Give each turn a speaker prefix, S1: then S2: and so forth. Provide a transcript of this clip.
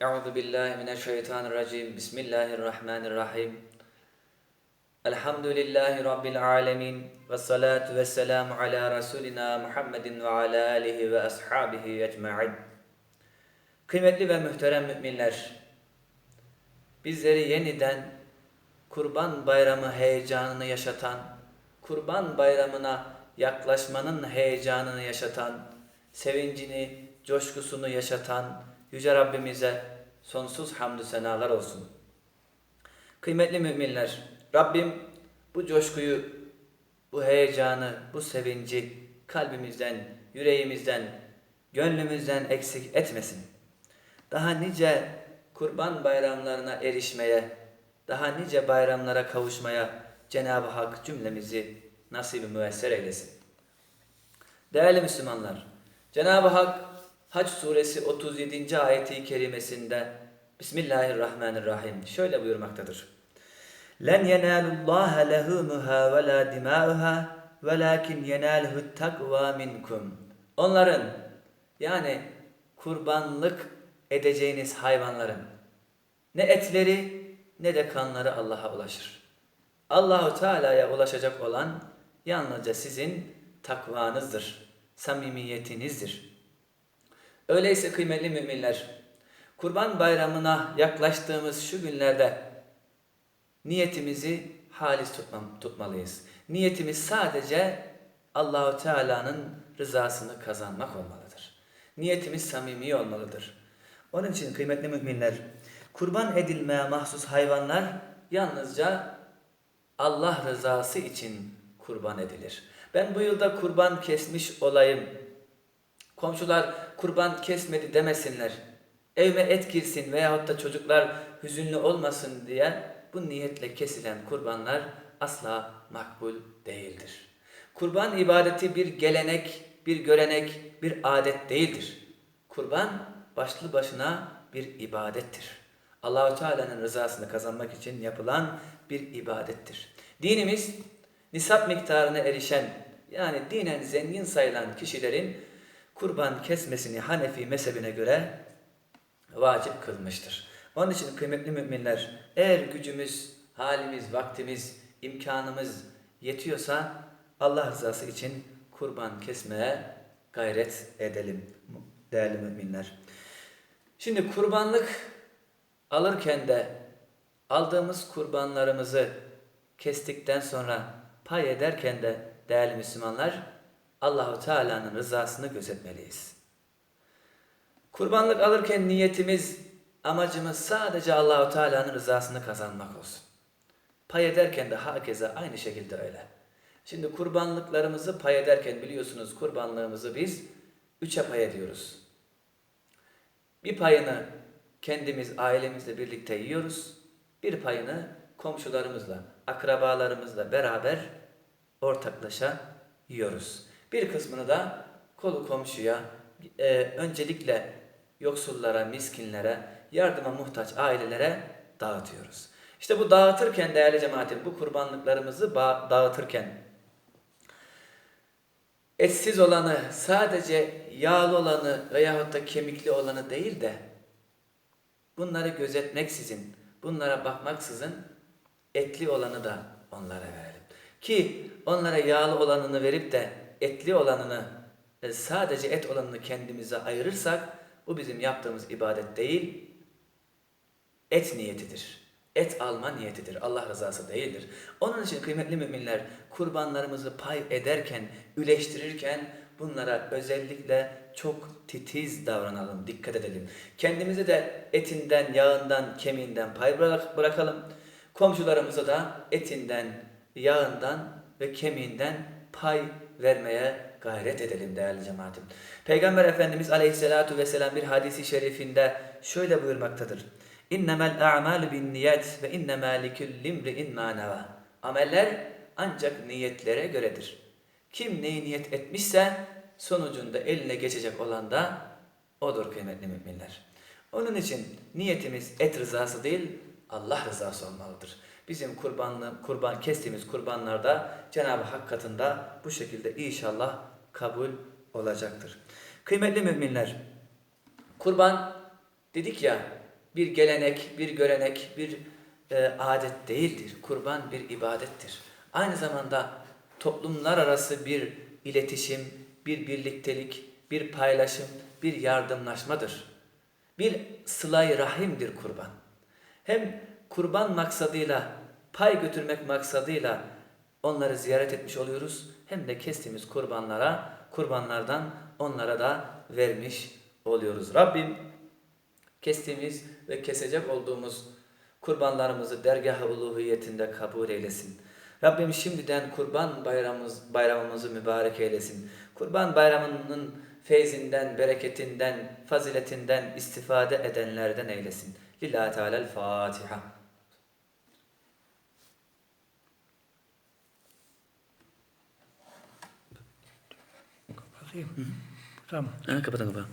S1: Euzu billahi mineşşeytanirracim. Bismillahirrahmanirrahim. Elhamdülillahi rabbil alamin ve salatu vesselamu ala rasulina Muhammedin ve ala alihi ve ashabihi ecmaîn. Kıymetli ve muhterem müminler, bizleri yeniden Kurban Bayramı heyecanını yaşatan, Kurban Bayramına yaklaşmanın heyecanını yaşatan, sevincini, coşkusunu yaşatan Yüce Rabbimize sonsuz hamdü senalar olsun. Kıymetli müminler, Rabbim bu coşkuyu, bu heyecanı, bu sevinci kalbimizden, yüreğimizden, gönlümüzden eksik etmesin. Daha nice kurban bayramlarına erişmeye, daha nice bayramlara kavuşmaya Cenab-ı Hak cümlemizi nasip-i müesser eylesin. Değerli Müslümanlar, Cenab-ı Hak Hac suresi 37. ayeti kerimesinde Bismillahirrahmanirrahim şöyle buyurmaktadır. Len yenalullaha lehumuha ve la dimauha velakin yenaluhu takva minkum. Onların yani kurbanlık edeceğiniz hayvanların ne etleri ne de kanları Allah'a ulaşır. Allahu Teala'ya ulaşacak olan yalnızca sizin takvanızdır, samimiyetinizdir. Öyleyse kıymetli müminler, Kurban Bayramı'na yaklaştığımız şu günlerde niyetimizi halis tutmam, tutmalıyız. Niyetimiz sadece Allahu Teala'nın rızasını kazanmak olmalıdır. Niyetimiz samimi olmalıdır. Onun için kıymetli müminler, kurban edilmeye mahsus hayvanlar yalnızca Allah rızası için kurban edilir. Ben bu yılda kurban kesmiş olayım. Komşular kurban kesmedi demesinler. Evime et girsin veyahut da çocuklar hüzünlü olmasın diye bu niyetle kesilen kurbanlar asla makbul değildir. Kurban ibadeti bir gelenek, bir görenek, bir adet değildir. Kurban başlı başına bir ibadettir. Allahu Teala'nın rızasını kazanmak için yapılan bir ibadettir. Dinimiz nisap miktarına erişen yani dinen zengin sayılan kişilerin kurban kesmesini Hanefi mezhebine göre vacip kılmıştır. Onun için kıymetli müminler eğer gücümüz, halimiz, vaktimiz, imkanımız yetiyorsa Allah rızası için kurban kesmeye gayret edelim değerli müminler. Şimdi kurbanlık alırken de aldığımız kurbanlarımızı kestikten sonra pay ederken de değerli Müslümanlar Allahu Teala'nın rızasını gözetmeliyiz. Kurbanlık alırken niyetimiz, amacımız sadece Allahu Teala'nın rızasını kazanmak olsun. Pay ederken de hakeza aynı şekilde öyle. Şimdi kurbanlıklarımızı pay ederken biliyorsunuz kurbanlığımızı biz üçe pay ediyoruz. Bir payını kendimiz ailemizle birlikte yiyoruz. Bir payını komşularımızla, akrabalarımızla beraber ortaklaşa yiyoruz. Bir kısmını da kolu komşuya, e, öncelikle yoksullara, miskinlere, yardıma muhtaç ailelere dağıtıyoruz. İşte bu dağıtırken değerli cemaatim, bu kurbanlıklarımızı dağıtırken etsiz olanı, sadece yağlı olanı veyahut da kemikli olanı değil de bunları gözetmeksizin, bunlara bakmaksızın etli olanı da onlara verelim. Ki onlara yağlı olanını verip de etli olanını e, sadece et olanını kendimize ayırırsak bu bizim yaptığımız ibadet değil, et niyetidir. Et alma niyetidir. Allah rızası değildir. Onun için kıymetli müminler kurbanlarımızı pay ederken, üleştirirken bunlara özellikle çok titiz davranalım, dikkat edelim. Kendimize de etinden, yağından, kemiğinden pay bırakalım. Komşularımıza da etinden, yağından ve kemiğinden pay vermeye gayret edelim değerli cemaatim. Peygamber Efendimiz Aleyhisselatu Vesselam bir hadisi şerifinde şöyle buyurmaktadır. İnnemel a'malu bin niyet ve innemâ likullimri'in mâ Ameller ancak niyetlere göredir. Kim neyi niyet etmişse sonucunda eline geçecek olan da odur kıymetli müminler. Onun için niyetimiz et rızası değil Allah rızası olmalıdır. Bizim kurbanlı, kurban kestiğimiz kurbanlarda Cenab-ı Hak katında bu şekilde inşallah kabul olacaktır. Kıymetli müminler, kurban dedik ya bir gelenek, bir görenek, bir e, adet değildir. Kurban bir ibadettir. Aynı zamanda toplumlar arası bir iletişim, bir birliktelik, bir paylaşım, bir yardımlaşmadır. Bir sıla-i rahimdir kurban. Hem kurban maksadıyla, pay götürmek maksadıyla onları ziyaret etmiş oluyoruz. Hem de kestiğimiz kurbanlara, kurbanlardan onlara da vermiş oluyoruz. Rabbim kestiğimiz ve kesecek olduğumuz kurbanlarımızı dergah-ı uluhiyetinde kabul eylesin. Rabbim şimdiden kurban bayramımız, bayramımızı mübarek eylesin. Kurban bayramının feyzinden, bereketinden, faziletinden istifade edenlerden eylesin. Lillahi Teala'l-Fatiha.
S2: Terima ram.
S1: Hmm. Salam. Ah, kapan kapan.